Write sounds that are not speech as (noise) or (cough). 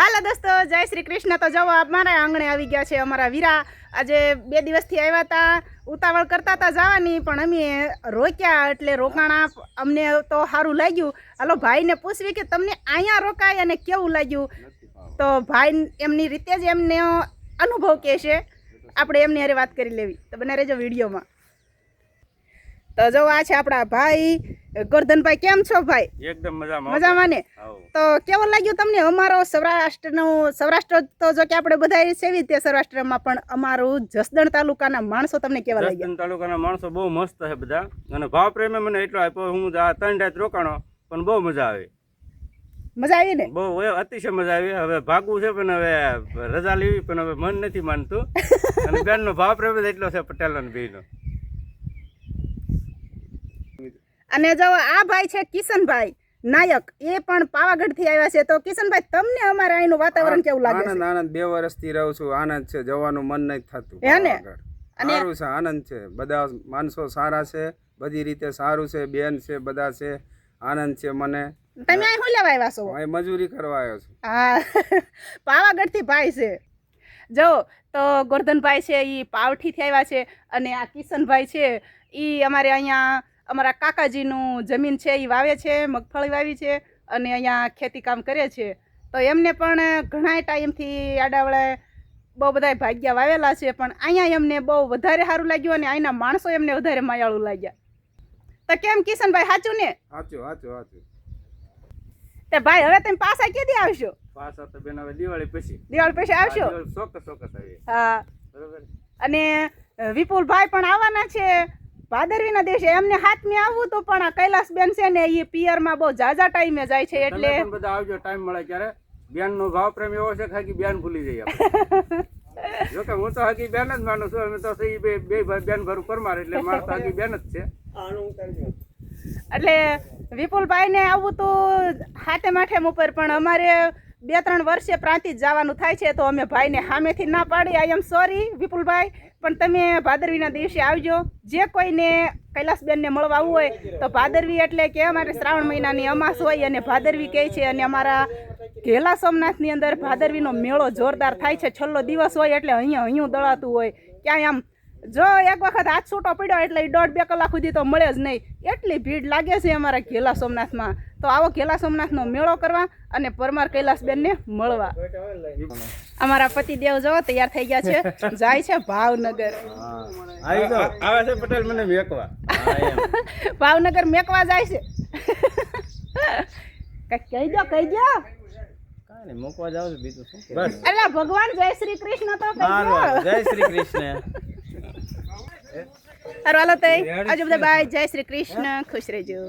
હાલો દોસ્તો, જય શ્રી કૃષ્ણ. તો જવો અમારા આંગણે આવી ગયા છે અમારા વીરા. આજે બે દિવસથી આવ્યા હતા ઉતાવળ કરતા હતા જવાની, પણ અમે રોક્યા એટલે રોકાણા અમને તો સારું લાગ્યું. હાલો, ભાઈને પૂછવી કે તમને અહીંયા રોકાય અને કેવું લાગ્યું? તો ભાઈ એમની રીતે જ એમને અનુભવ કહેશે આપણે એમની અરે વાત કરી લેવી. તો બને રહેજો વિડીયોમાં. તો જો આ છે આપણા ભાઈ. ગોરધનભાઈ કેમ છો ભાઈ? એકદમ મજામાં. મજામાં ને? તો કેવો લાગ્યો તમને અમારો સૌરાષ્ટ્રનો સૌરાષ્ટ્ર તો જો કે આપણે બધા સેવી તે સૌરાષ્ટ્રમાં પણ અમારું જસદણ તાલુકાના માણસો તમને કેવા લાગ્યા? જસદણ તાલુકાના માણસો બહુ મસ્ત છે બધા. અને ભાવ પ્રેમે મને એટલો આપ્યો હું ત્રણ રાત રોકાણો પણ બહુ મજા આવી. મજા આવી ને? બહુ અતિશય મજા આવી. હવે ભાગવું છે પણ હવે રજા લેવી પણ હવે મન નથી માનતું. (laughs) અને બેનનો ભાવ પ્રેમ એટલો છે પટેલ અને બેનો અને જો આ ભાઈ છે કિશનભાઈ નાયક એ પણ પાવાગઢથી આવ્યા છે. તો કિશનભાઈ તમને અમારે અહીંનું વાતાવરણ કેવું લાગે છે? આનંદ આનંદ. બે વર્ષથી રહું છું. આનંદ છે. જવાનું મન નથી થતું હે ને? અને- સારું છે આનંદ છે. બધા માણસો સારા છે બધી રીતે સારું છે બેન છે બધા છે. આનંદ છે મને. તમે અહીં શું લેવા આવ્યા છો? અહીં મજૂરી કરવા આવ્યો છું. હા (laughs) પાવાગઢથી ભાઈ છે. જો તો ગોરધનભાઈ છે એ પાવઠીથી આવ્યા છે. અને આ કિશનભાઈ છે એ અમારે અહીંયા અમારા કાકાજીનું જમીન છે એ વાવે છે મગફળી વાવી છે અને અહીંયા ખેતી કામ કરે છે. તો એમને પણ ઘણા ટાઈમથી આડાવળે બહુ બધા ભાગ્યા વાવેલા છે પણ અહીંયા એમને બહુ વધારે સારું લાગ્યું અને અહીંના માણસો એમને વધારે માયાળું લાગ્યા. તો કેમ કિશનભાઈ સાચું ને? સાચું સાચું સાચું. તે ભાઈ હવે તમે પાછા કેદી આવશો? પાછા તો બેન હવે દિવાળી પછી. દિવાળી પછી આવશો? ચોક્કસ ચોક્કસ આવી હા. બરોબર? અને વિપુલભાઈ પણ આવવાના છે ભાદરવીના દિવસે એમને હાથમી આવવું તો પણ આ કૈલાસબેન છે ને એ પિયરમાં બહુ ઝાઝા ટાઈમે જાય છે એટલે બધા આવજો ટાઈમ મળે ત્યારે. બેન નો ભાવ પ્રેમ એવો છે ખાકી બેન ભૂલી જઈએ (laughs) જો કે હું તો હાકી બેન જ માનું છું અમે તો બે બે બેન ભરું પરમાર એટલે મારે તો હાકી બેન જ છે. એટલે વિપુલભાઈને આવું તો હાથે માઠે ઉપર પણ અમારે બે ત્રણ વર્ષે પ્રાંતિજ જવાનું થાય છે તો અમે ભાઈને સામેથી ના પાડી આઈ એમ સોરી વિપુલભાઈ, પણ તમે ભાદરવીના દિવસે આવજો. જે કોઈને કૈલાસબેનને મળવા આવવું હોય તો ભાદરવી એટલે કે અમારે શ્રાવણ મહિનાની અમાસ હોય અને ભાદરવી કહે છે અને અમારા ઘેલા સોમનાથની અંદર ભાદરવીનો મેળો જોરદાર થાય છે. છેલ્લો દિવસ હોય એટલે અહીંયા અહીંયા દળાતું હોય. ક્યાંય આમ જો એક વખત હાથ છૂટો પડ્યો એટલે દોઢ બે કલાક સુધી તો મળે જ નહીં. એટલી ભીડ લાગે છે અમારા ઘેલા સોમનાથમાં. તો આવો ઘેલા સોમનાથનો મેળો કરવા અને પરમાર કૈલાસબેનને મળવા. અમારા પતિદેવ જો તૈયાર થઈ ગયા છે. જાય છે ભાવનગર. આવે છે પટેલ મને વેકવા ભાવનગર મેકવા જાય છે. કહી દો કહી દો. કાંઈ મૂકવા જાવ છું બીજું શું એટલે ભગવાન જય શ્રી કૃષ્ણ તો જય શ્રી કૃષ્ણ. હાલો તઈ. આજુ બધા બાય જય શ્રી કૃષ્ણ. ખુશ રહેજો.